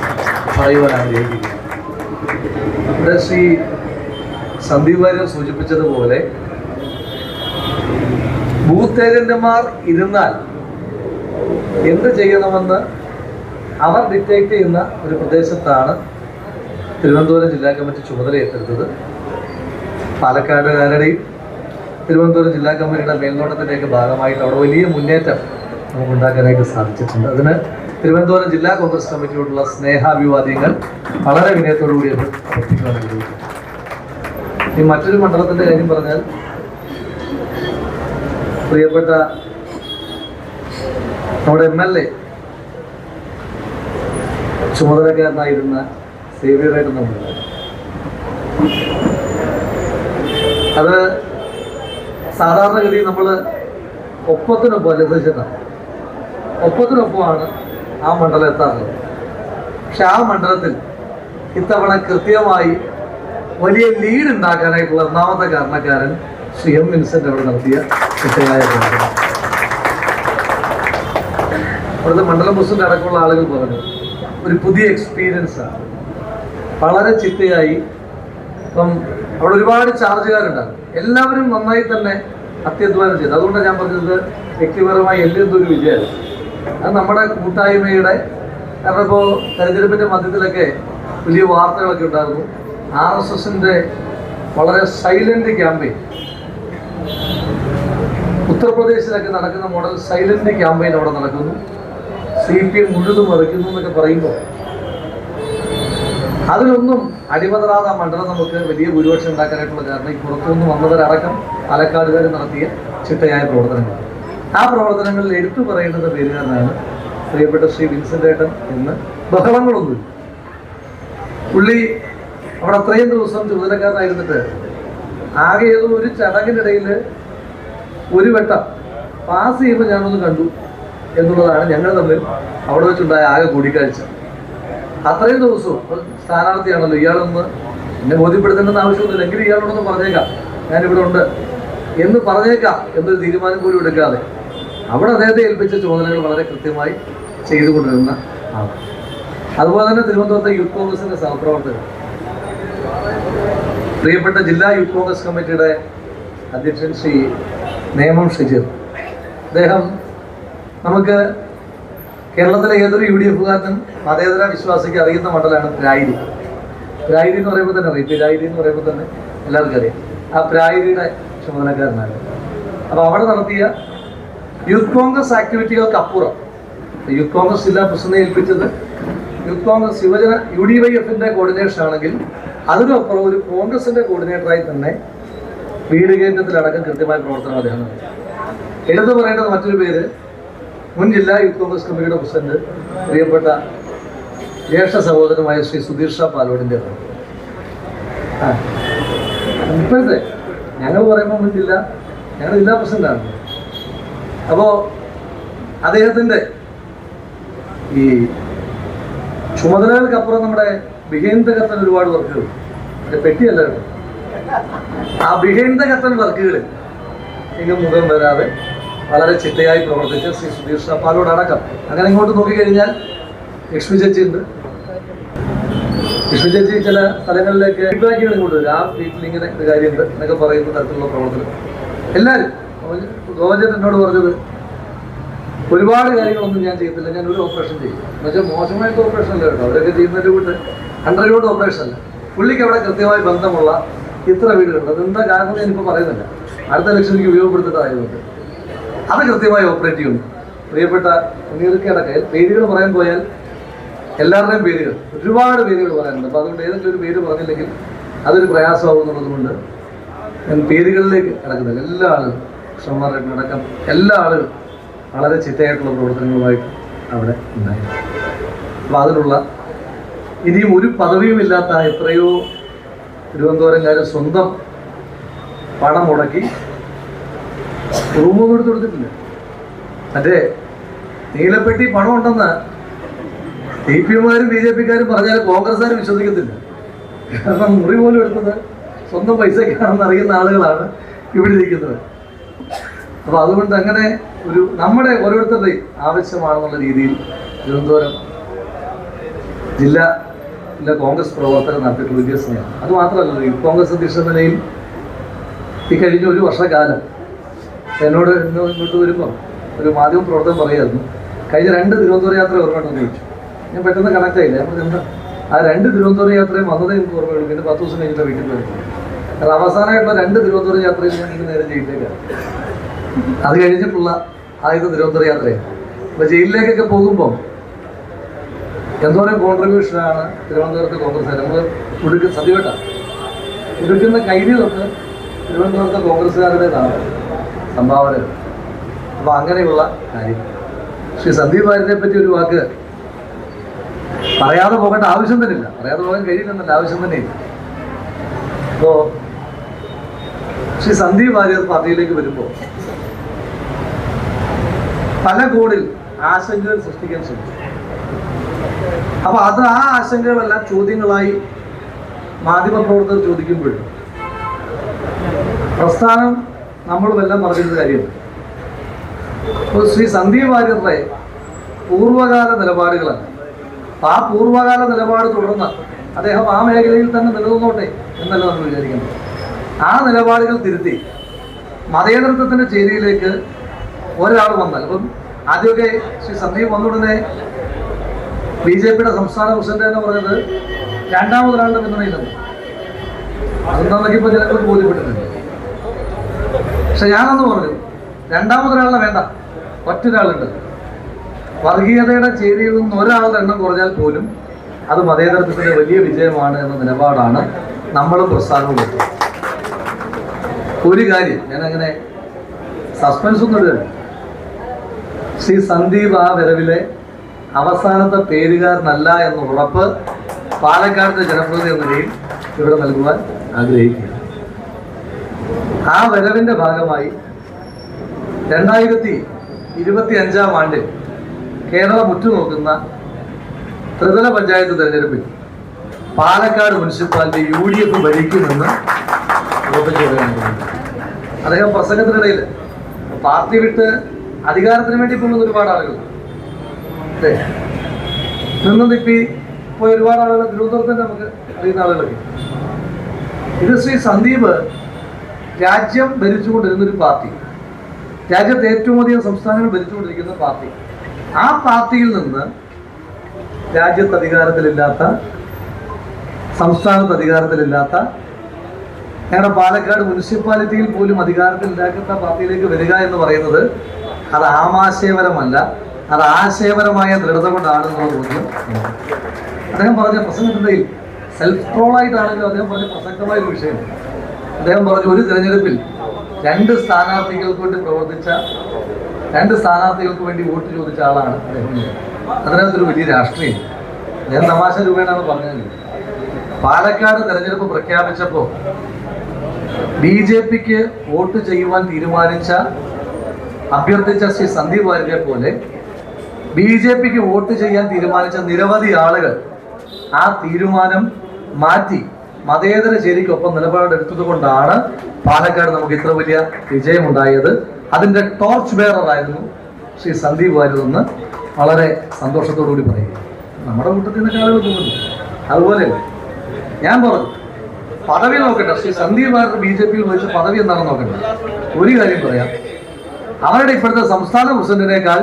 പറയുവാൻ ആഗ്രഹിക്കുന്നു. ഇവിടെ ശ്രീ സന്ദീപ് വാര്യർ സൂചിപ്പിച്ചതുപോലെ ബൂത്ത് ഏജന്റുമാർ ഇരുന്നാൽ എന്ത് ചെയ്യണമെന്ന് അവർ ഡിറ്റക്ട് ചെയ്യുന്ന ഒരു പ്രദേശത്താണ് തിരുവനന്തപുരം ജില്ലാ കമ്മിറ്റി ചുമതല ഏറ്റെടുത്തത് പാലക്കാടുകാരുടെയും തിരുവനന്തപുരം ജില്ലാ കമ്മിറ്റിയുടെ മേൽനോട്ടത്തിന്റെയൊക്കെ ഭാഗമായിട്ട് അവിടെ വലിയ മുന്നേറ്റം നമുക്ക് ഉണ്ടാക്കാനായിട്ട് സാധിച്ചിട്ടുണ്ട്. അതിന് തിരുവനന്തപുരം ജില്ലാ കോൺഗ്രസ് കമ്മിറ്റിയോടുള്ള സ്നേഹാഭിവാദ്യങ്ങൾ വളരെ വിനയത്തോടു കൂടി പ്രവർത്തിക്കുവാൻ ആഗ്രഹിക്കുന്നു ഈ മറ്റൊരു മണ്ഡലത്തിന്റെ കാര്യം പറഞ്ഞാൽ പ്രിയപ്പെട്ട നമ്മുടെ എം എൽ എ ചുമതലക്കാരനായിരുന്ന സേവിയറായിട്ട് നമ്മൾ അത് സാധാരണഗതിയിൽ നമ്മൾ ഒപ്പത്തിനൊപ്പം ലഭിച്ചിട്ടാണ് ഒപ്പത്തിനൊപ്പമാണ് ആ മണ്ഡലം എത്താറുള്ളത്. പക്ഷെ ആ മണ്ഡലത്തിൽ ഇത്തവണ കൃത്യമായി വലിയ ലീഡ് ഉണ്ടാക്കാനായിട്ടുള്ള ഒന്നാമത്തെ കാരണക്കാരൻ ശ്രീ എം വിൻസെന്റ് അവിടെ നടത്തിയ തെറ്റായ പ്രവർത്തനം. അവിടുത്തെ മണ്ഡലം പ്രസിഡന്റ് അടക്കമുള്ള ആളുകൾ പറഞ്ഞു ഒരു പുതിയ എക്സ്പീരിയൻസ് ആണ്. വളരെ ചിട്ടയായി. ഇപ്പം അവിടെ ഒരുപാട് ചാർജുകാരുണ്ടാകും. എല്ലാവരും നന്നായി തന്നെ അത്യധ്വാനം ചെയ്തു. അതുകൊണ്ടാണ് ഞാൻ പറഞ്ഞത് വ്യക്തിപരമായി എന്റെ ഒരു വിജയമാണ്. അത് നമ്മുടെ കൂട്ടായ്മയുടെ കാരണം ഇപ്പോൾ തെരഞ്ഞെടുപ്പിന്റെ മധ്യത്തിലൊക്കെ വലിയ വാർത്തകളൊക്കെ ഉണ്ടായിരുന്നു ആർ എസ് എസിന്റെ വളരെ സൈലന്റ് ക്യാമ്പയിൻ. ഉത്തർപ്രദേശിലൊക്കെ നടക്കുന്ന മോഡൽ സൈലന്റ് ക്യാമ്പയിൻ അവിടെ നടക്കുന്നു. സി പി എം മുഴുവൻ മറിക്കുന്നു എന്നൊക്കെ പറയുമ്പോൾ അതിലൊന്നും അടിമതറാത മണ്ഡലം നമുക്ക് വലിയ ഭൂരിപക്ഷം ഉണ്ടാക്കാനായിട്ടുള്ള കാരണം ഈ പുറത്തുനിന്ന് വന്നവരടക്കം പാലക്കാടുകാർ നടത്തിയ ചിട്ടയായ പ്രവർത്തനങ്ങൾ ആ പ്രവർത്തനങ്ങളിൽ എടുത്തു പറയേണ്ടുന്ന പേരുകാരനാണ് പ്രിയപ്പെട്ട ശ്രീ വിൻസെന്റ് ഏട്ടൻ എന്ന് ബഹളങ്ങളൊന്നുമില്ല. പുള്ളി അവിടെ അത്രയും ദിവസം ചുമതലക്കാരനായിരുന്നിട്ട് ആകെ ഏതോ ഒരു ചടങ്ങിനിടയിൽ ഒരു വട്ടം പാസ് ചെയ്യുമ്പോൾ ഞാനൊന്ന് കണ്ടു എന്നുള്ളതാണ് ഞങ്ങൾ തമ്മിൽ അവിടെ വെച്ചുണ്ടായ ആകെ കൂടിക്കാഴ്ച. അത്രയും ദിവസവും സ്ഥാനാർത്ഥിയാണല്ലോ ഇയാളൊന്ന് എന്നെ ബോധ്യപ്പെടുത്തേണ്ടെന്ന് ആവശ്യമൊന്നുമില്ല. എങ്കിലും ഇയാളോടൊന്ന് പറഞ്ഞേക്കാം. ഞാനിവിടെ ഉണ്ട് എന്ന് പറഞ്ഞേക്കാം എന്നൊരു തീരുമാനം പോലും എടുക്കാതെ അവിടെ അദ്ദേഹത്തെ ഏൽപ്പിച്ച ചുമതലകൾ വളരെ കൃത്യമായി ചെയ്തുകൊണ്ടിരുന്ന ആളാണ്. അതുപോലെ തന്നെ തിരുവനന്തപുരത്തെ യൂത്ത് കോൺഗ്രസിന്റെ സഹപ്രവർത്തകർ പ്രിയപ്പെട്ട ജില്ലാ യൂത്ത് കോൺഗ്രസ് കമ്മിറ്റിയുടെ അധ്യക്ഷൻ ശ്രീ നേമം ഷിജർ. അദ്ദേഹം നമുക്ക് കേരളത്തിലെ ഏതൊരു യു ഡി എഫുകാരനും മതേതര വിശ്വാസിക്ക് അറിയുന്ന മണ്ഡലമാണ് പ്രായിരി. പ്രായിരി എന്ന് പറയുമ്പോൾ തന്നെ അറിയാം. പ്രായിരി എന്ന് പറയുമ്പോൾ തന്നെ എല്ലാവർക്കും അറിയാം. ആ പ്രായിരിയുടെ ചുമതലക്കാരനാണ്. അപ്പോൾ അവിടെ നടത്തിയ യൂത്ത് കോൺഗ്രസ് ആക്ടിവിറ്റികൾക്ക് അപ്പുറം യൂത്ത് കോൺഗ്രസ് ജില്ലാ പ്രസിഡന്റ് ഏൽപ്പിച്ചത് യൂത്ത് കോൺഗ്രസ് യുവജന യു ഡി വൈ എഫിന്റെ കോർഡിനേഷൻ ആണെങ്കിൽ അതിനപ്പുറം ഒരു കോൺഗ്രസിന്റെ കോർഡിനേറ്ററായി തന്നെ വീട് കേന്ദ്രത്തിലടക്കം കൃത്യമായ പ്രവർത്തനം അദ്ദേഹം എടുത്തു പറയേണ്ടത് മറ്റൊരു പേര് മുൻ ജില്ലാ യൂത്ത് കോൺഗ്രസ് കമ്മിറ്റിയുടെ പ്രസിഡന്റ് പ്രിയപ്പെട്ട ജ്യേഷ്ഠ സഹോദരമായ ശ്രീ സുധീർ ഷാ പാലോടിന്റെ ഇപ്പോഴത്തെ ഞങ്ങൾ പറയുമ്പോൾ മുൻ ജില്ല ഞങ്ങൾ ജില്ലാ പ്രസിഡന്റാണ്. അപ്പോൾ അദ്ദേഹത്തിന്റെ ഈ ചുമതലകൾക്കപ്പുറം നമ്മുടെ ബിഹൈൻഡ് ദ ഒരുപാട് വർക്കുകൾ മറ്റേ പെട്ടിയല്ല ആ ബിഹൈൻഡ് ദ വർക്കുകൾ എങ്ങും മുഖം വരാതെ വളരെ ചിട്ടയായി പ്രവർത്തിച്ച ശ്രീ സുധീർ ഷാപ്പാലോട് അടക്കം. അങ്ങനെ ഇങ്ങോട്ട് നോക്കിക്കഴിഞ്ഞാൽ ലക്ഷ്മി ചേച്ചി ഉണ്ട്. ലക്ഷ്മി ചേച്ചി ചില സ്ഥലങ്ങളിലേക്ക് ഫീഡ്ബാക്കുകൾ ഇങ്ങോട്ട് വരും. ആ വീട്ടിൽ ഇങ്ങനെ ഒരു കാര്യമുണ്ട്. എന്നൊക്കെ പറയുന്ന തരത്തിലുള്ള പ്രവർത്തനം. എല്ലാവരും ഗോവഞ്ചേട്ടൻ എന്നോട് പറഞ്ഞത് ഒരുപാട് കാര്യങ്ങളൊന്നും ഞാൻ ചെയ്തില്ല ഞാൻ ഒരു ഓപ്പറേഷൻ ചെയ്യും. എന്നുവെച്ചാൽ മോശമായിട്ട് ഓപ്പറേഷൻ അല്ല കേട്ടോ. അവരൊക്കെ ചെയ്യുന്നതിന്റെ കൂട്ട് അണ്ടർഗ്രൗണ്ട് ഓപ്പറേഷൻ അല്ല. പുള്ളിക്ക് അവിടെ കൃത്യമായി ബന്ധമുള്ള ഇത്ര വീടുകളുണ്ട്. അതെന്താ കാരണം ഞാനിപ്പോൾ പറയുന്നില്ല. അടുത്ത ലക്ഷം എനിക്ക് ഉപയോഗപ്പെടുത്തേണ്ടതായതുകൊണ്ട് അത് കൃത്യമായി ഓപ്പറേറ്റ് ചെയ്യുന്നു. പ്രിയപ്പെട്ട നീർക്കടക്ക പേരുകൾ പറയാൻ പോയാൽ എല്ലാവരുടെയും പേരുകൾ. ഒരുപാട് പേരുകൾ പറയാനുണ്ട്. അപ്പോൾ അതുകൊണ്ട് ഏതെങ്കിലും ഒരു പേര് പറഞ്ഞില്ലെങ്കിൽ അതൊരു പ്രയാസമാകും എന്നുള്ളതുകൊണ്ട് ഞാൻ പേരുകളിലേക്ക് കിടക്കുന്നില്ല. എല്ലാ ആളുകളും കൃഷ്ണന്മാരായിട്ടും എല്ലാ ആളുകളും വളരെ ചിട്ടയായിട്ടുള്ള പ്രവർത്തനങ്ങളുമായിട്ട് അവിടെ ഉണ്ടായിരുന്നു. അപ്പോൾ അതിനുള്ള ഇനിയും ഒരു പദവിയും ഇല്ലാത്ത എത്രയോ തിരുവനന്തപുരംകാർ സ്വന്തം പണം മുടക്കി റൂമൊന്നും എടുത്തു കൊടുത്തിട്ടില്ല. മറ്റേ നീലപ്പെട്ടി പണം ഉണ്ടെന്ന് സി പി എമാരും ബി ജെ പിക്കാരും പറഞ്ഞാൽ കോൺഗ്രസ്സുകാർ വിശ്വസിക്കത്തില്ല. കാരണം മുറി പോലും എടുത്തത് സ്വന്തം പൈസക്കാണെന്ന് അറിയുന്ന ആളുകളാണ് ഇവിടെ ഇരിക്കുന്നത്. അപ്പോൾ അതുകൊണ്ട് അങ്ങനെ ഒരു നമ്മുടെ ഓരോരുത്തരുടെയും ആവശ്യമാണെന്നുള്ള രീതിയിൽ തിരുവനന്തപുരം ജില്ല കോൺഗ്രസ് പ്രവർത്തകർ നടത്തിയിട്ടുള്ള വിദ്യാസനയാണ് അത് മാത്രമല്ല യൂത്ത് കോൺഗ്രസ് അധ്യക്ഷ നിലയിൽ ഈ കഴിഞ്ഞ ഒരു വർഷക്കാലം എന്നോട് ഇന്ന് ഇങ്ങോട്ട് വരുമ്പോൾ ഒരു മാധ്യമ പ്രവർത്തകൻ പറയായിരുന്നു കഴിഞ്ഞ രണ്ട് തിരുവനന്തപുരം യാത്ര ഓർമ്മയുണ്ടെന്ന് ചോദിച്ചു. ഞാൻ പെട്ടെന്ന് കണക്ട് ആയില്ല. അപ്പോൾ എന്താ? ആ രണ്ട് തിരുവനന്തപുരം യാത്രയും വന്നതേ എനിക്ക് ഓർമ്മയുള്ളൂ. പിന്നെ പത്ത് ദിവസം കഴിഞ്ഞിട്ട് വീട്ടിൽ വരും കാരണം അവസാനമായിട്ടുള്ള രണ്ട് തിരുവനന്തപുരം യാത്രയിൽ ഞാൻ ഇന്ന് നേരെ ജയിലിലേക്കാണ്. അത് കഴിഞ്ഞിട്ടുള്ള ആദ്യത്തെ തിരുവനന്തപുരം യാത്രയാണ്. അപ്പോൾ ജയിലിലേക്കൊക്കെ പോകുമ്പോൾ എന്തോരം കോൺട്രിബ്യൂഷനാണ് തിരുവനന്തപുരത്ത് കോൺഗ്രസ് നമ്മൾ ഉടുക്ക് സത്യവട്ട ഉടുക്കുന്ന കൈലി തൊട്ട് തിരുവനന്തപുരത്തെ കോൺഗ്രസ്സുകാരുടേതാണ് സംഭാവന. അപ്പോൾ അങ്ങനെയുള്ള കാര്യം. ശ്രീ സന്ദീപ് വാര്യനെ പറ്റി ഒരു വാക്ക് പറയാതെ പോകേണ്ട ആവശ്യം തന്നെ ഇല്ല പറയാതെ പോകാൻ കഴിയില്ലെന്നല്ല ആവശ്യം തന്നെ ഇല്ല അപ്പോൾ ശ്രീ സന്ദീപ് വാര്യർ പാർട്ടിയിലേക്ക് വരുമ്പോൾ പല കോണിൽ ആശങ്കകൾ സൃഷ്ടിക്കാൻ ശ്രമിച്ചു. അപ്പൊ അത് ആ ആശങ്കകളെല്ലാം ചോദ്യങ്ങളായി മാധ്യമപ്രവർത്തകർ ചോദിക്കുമ്പോഴും പ്രസ്ഥാനം നമ്മളുമെല്ലാം പറഞ്ഞൊരു കാര്യമാണ്. ശ്രീ സന്ദീപ് വാര്യരുടെ പൂർവകാല നിലപാടുകളാണ്. ആ പൂർവകാല നിലപാട് തുടർന്ന് അദ്ദേഹം ആ മേഖലയിൽ തന്നെ നിലനിന്നോട്ടെ എന്നല്ല നമ്മൾ വിചാരിക്കുന്നത്. ആ നിലപാടുകൾ തിരുത്തി മതേതൃത്വത്തിന്റെ ചേരിയിലേക്ക് ഒരാൾ വന്നാൽ അപ്പം ആദ്യമൊക്കെ ശ്രീ സന്ദീപ് വന്നുടനെ ബി ജെ പിയുടെ സംസ്ഥാന പ്രസിഡന്റ് എന്ന് പറയുന്നത് രണ്ടാമതൊരാളുടെ പിന്തുണയില്ലെന്ന് അതെന്താണെന്നൊക്കെ ഇപ്പൊ ജനങ്ങൾക്ക് ബോധ്യപ്പെട്ടിട്ടുണ്ട്. പക്ഷെ ഞാനെന്ന് പറഞ്ഞു രണ്ടാമതൊരാളിനെ വേണ്ട. ഒറ്റൊരാളുണ്ട് വർഗീയതയുടെ ചേരിയിൽ നിന്ന് ഒരാളുടെ എണ്ണം കുറഞ്ഞാൽ പോലും അത് മതേതരത്വത്തിന്റെ വലിയ വിജയമാണ് എന്ന നിലപാടാണ് നമ്മളും പ്രസ്ഥാനവും ഒരു കാര്യം ഞാനങ്ങനെ സസ്പെൻസ് ഒന്നും ശ്രീ സന്ദീപ് ആ വരവിലെ അവസാനത്തെ പേരുകാരനല്ല എന്ന ഉറപ്പ് പാലക്കാടിന്റെ ജനപ്രതിനിധി എന്ന നിലയിൽ ഇവിടെ നൽകുവാൻ ആഗ്രഹിക്കുക ആ വരവിന്റെ ഭാഗമായി രണ്ടായിരത്തി ഇരുപത്തി അഞ്ചാം ആണ്ടിൽ കേരളം ഉറ്റുനോക്കുന്ന ത്രിതല പഞ്ചായത്ത് തെരഞ്ഞെടുപ്പിൽ Palakkad municipality U D F ഭരിക്കുമെന്ന് ഉറപ്പിച്ചു അദ്ദേഹം പ്രസംഗത്തിനിടയിൽ പാർട്ടി വിട്ട് അധികാരത്തിന് വേണ്ടി പോകുന്ന ഒരുപാട് ആളുകൾ നിന്ന് നിപ്പി പോയ ഒരുപാട് ആളുകൾ തിരുവനന്തപുരത്ത് നമുക്ക് അറിയുന്ന ആളുകളൊക്കെ. ഇത് ശ്രീ സന്ദീപ് രാജ്യം ഭരിച്ചുകൊണ്ടിരുന്ന ഒരു പാർട്ടി. രാജ്യത്ത് ഏറ്റവും അധികം സംസ്ഥാനങ്ങൾ ഭരിച്ചുകൊണ്ടിരിക്കുന്ന പാർട്ടി. ആ പാർട്ടിയിൽ നിന്ന് രാജ്യത്ത് അധികാരത്തിലില്ലാത്ത സംസ്ഥാനത്ത് അധികാരത്തിലില്ലാത്ത ഞങ്ങളുടെ പാലക്കാട് മുനിസിപ്പാലിറ്റിയിൽ പോലും അധികാരത്തിലില്ലാത്ത പാർട്ടിയിലേക്ക് വരിക എന്ന് പറയുന്നത് അത് ആമാശയപരമല്ല. അത് ആശയപരമായ ദൃഢത കൊണ്ടാണെന്നുള്ള ബോധ്യം അദ്ദേഹം പറഞ്ഞ പ്രസംഗത്തിൽ സെൽഫ് ട്രോളായിട്ടാണെങ്കിലും അദ്ദേഹം പറഞ്ഞ പ്രസക്തമായ ഒരു വിഷയം. അദ്ദേഹം പറഞ്ഞു ഒരു തിരഞ്ഞെടുപ്പിൽ രണ്ട് സ്ഥാനാർത്ഥികൾക്ക് വേണ്ടി പ്രവർത്തിച്ച രണ്ട് സ്ഥാനാർത്ഥികൾക്ക് വേണ്ടി വോട്ട് ചോദിച്ച ആളാണ് അദ്ദേഹം. അതിനകത്തൊരു വലിയ രാഷ്ട്രീയം. അദ്ദേഹം തമാശ രൂപേണാണ് പറഞ്ഞത്. പാലക്കാട് തെരഞ്ഞെടുപ്പ് പ്രഖ്യാപിച്ചപ്പോൾ ബി ജെ പിക്ക് വോട്ട് ചെയ്യുവാൻ തീരുമാനിച്ച അഭ്യർത്ഥിച്ച ശ്രീ സന്ദീപ് വാര്യരെ പോലെ ബി ജെ പിക്ക് വോട്ട് ചെയ്യാൻ തീരുമാനിച്ച നിരവധി ആളുകൾ ആ തീരുമാനം മാറ്റി മതേതര ചേരിക്കൊപ്പം നിലപാടെടുത്തത് കൊണ്ടാണ് പാലക്കാട് നമുക്ക് ഇത്ര വലിയ വിജയമുണ്ടായത്. അതിന്റെ ടോർച്ച് ബെയറായിരുന്നു ശ്രീ സന്ദീപ് വാര്യതെന്ന് വളരെ സന്തോഷത്തോടു കൂടി പറയുക നമ്മുടെ കൂട്ടത്തിൽ നിന്നൊക്കെ ആളുകൾ അതുപോലെ ഞാൻ പറഞ്ഞു പദവി നോക്കട്ടെ ശ്രീ സന്ദീപ് വാര്യർ ബി ജെ പിയിൽ വഹിച്ച പദവി എന്താണെന്ന് നോക്കട്ടെ ഒരു കാര്യം പറയാം. അവരുടെ ഇപ്പോഴത്തെ സംസ്ഥാന പ്രസിഡന്റിനേക്കാൾ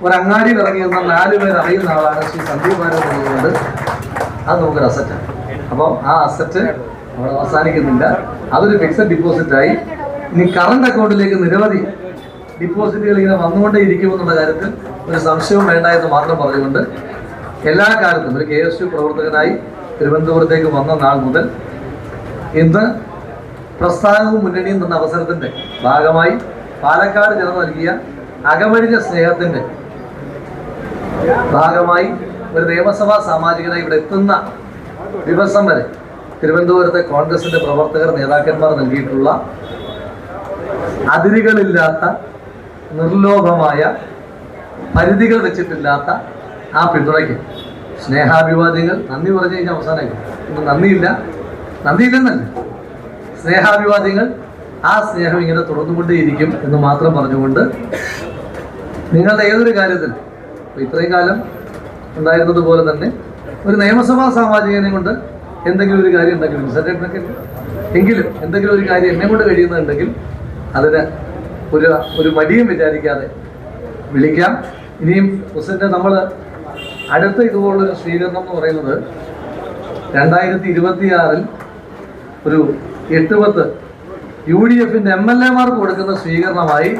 ഒരു അങ്ങാടിയിൽ ഇറങ്ങി എന്ന നാല് പേർ അറിയുന്ന ആളാണ് ശ്രീ സന്ദീപ് ഭാരത് എന്നുള്ളത് അത് നമുക്കൊരു അസറ്റാണ് അപ്പം ആ അസറ്റ് നമ്മൾ അവസാനിക്കുന്നില്ല. അതൊരു ഫിക്സഡ് ഡിപ്പോസിറ്റായി ഇനി കറണ്ട് അക്കൗണ്ടിലേക്ക് നിരവധി ഡിപ്പോസിറ്റുകൾ ഇങ്ങനെ വന്നുകൊണ്ടേ ഇരിക്കുമെന്നുള്ള കാര്യത്തിൽ ഒരു സംശയവും വേണ്ട എന്ന് മാത്രം പറഞ്ഞുകൊണ്ട് എല്ലാ കാലത്തും ഒരു കെ എസ് യു പ്രവർത്തകനായി തിരുവനന്തപുരത്തേക്ക് വന്ന നാൾ മുതൽ ഇന്ന് പ്രസ്ഥാനവും മുന്നണിയും തന്ന അവസരത്തിന്റെ ഭാഗമായി പാലക്കാട് ജനത നൽകിയ അകമഴിഞ്ഞ സ്നേഹത്തിന്റെ ഭാഗമായി ഒരു നിയമസഭാ സാമാജികനായി ഇവിടെ എത്തുന്ന ദിവസം വരെ തിരുവനന്തപുരത്തെ കോൺഗ്രസിന്റെ പ്രവർത്തകർ നേതാക്കന്മാർ നൽകിയിട്ടുള്ള അതിരുകളില്ലാത്ത നിർലോഭമായ പരിധികൾ വെച്ചിട്ടില്ലാത്ത ആ പിന്തുണയ്ക്ക്. സ്നേഹാഭിവാദികൾ നന്ദി പറഞ്ഞു കഴിഞ്ഞാൽ അവസാനമായി ഇന്ന് നന്ദിയില്ല. നന്ദിയില്ലെന്നല്ല. സ്നേഹാഭിവാദികൾ ആ സ്നേഹം ഇങ്ങനെ തുടർന്നുകൊണ്ടേയിരിക്കും എന്ന് മാത്രം പറഞ്ഞുകൊണ്ട് നിങ്ങളുടെ ഏതൊരു കാര്യത്തിൽ ഇപ്പൊ ഇത്രയും കാലം ഉണ്ടായിരുന്നത് പോലെ തന്നെ ഒരു നിയമസഭാ സാമാജികനെ കൊണ്ട് എന്തെങ്കിലും ഒരു കാര്യം ഉണ്ടെങ്കിലും എങ്കിലും എന്തെങ്കിലും ഒരു കാര്യം എന്നെ കൊണ്ട് കഴിയുന്നുണ്ടെങ്കിൽ അതിന് ഒരു ഒരു മടിയും വിചാരിക്കാതെ വിളിക്കാം. ഇനിയും ഹുസൈന്റെ നമ്മൾ അടുത്ത ഇതുപോലുള്ളൊരു സ്വീകരണം എന്ന് പറയുന്നത് രണ്ടായിരത്തി ഇരുപത്തിയാറിൽ ഒരു എട്ട് പത്ത് യു ഡി എഫിന്റെ എം എൽ എമാർക്ക് കൊടുക്കുന്ന സ്വീകരണമായി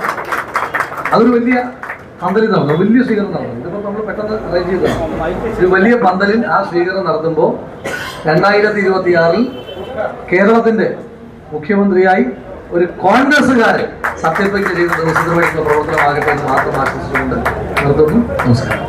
അതൊരു വലിയ പന്തലിൽ നടന്നു വലിയ സ്വീകരണം നടന്നു ഇതിപ്പോൾ നമ്മൾ പെട്ടെന്ന് അറേഞ്ച് ചെയ്തതാണ് ഒരു വലിയ പന്തലിൽ ആ സ്വീകരണം നടത്തുമ്പോൾ രണ്ടായിരത്തി ഇരുപത്തി ആറിൽ കേരളത്തിന്റെ മുഖ്യമന്ത്രിയായി ഒരു കോൺഗ്രസ്സുകാരൻ സത്യപ്രതിജ്ഞ ചെയ്ത ദിവസത്തിനുമായിട്ടുള്ള പ്രവർത്തനമാകട്ടെ എന്ന് മാത്രം ആശംസിച്ചുകൊണ്ട് നിർത്തുന്നു. നമസ്കാരം.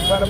സംസ്ഥാന പ്രസിഡന്റ് അവരുടെ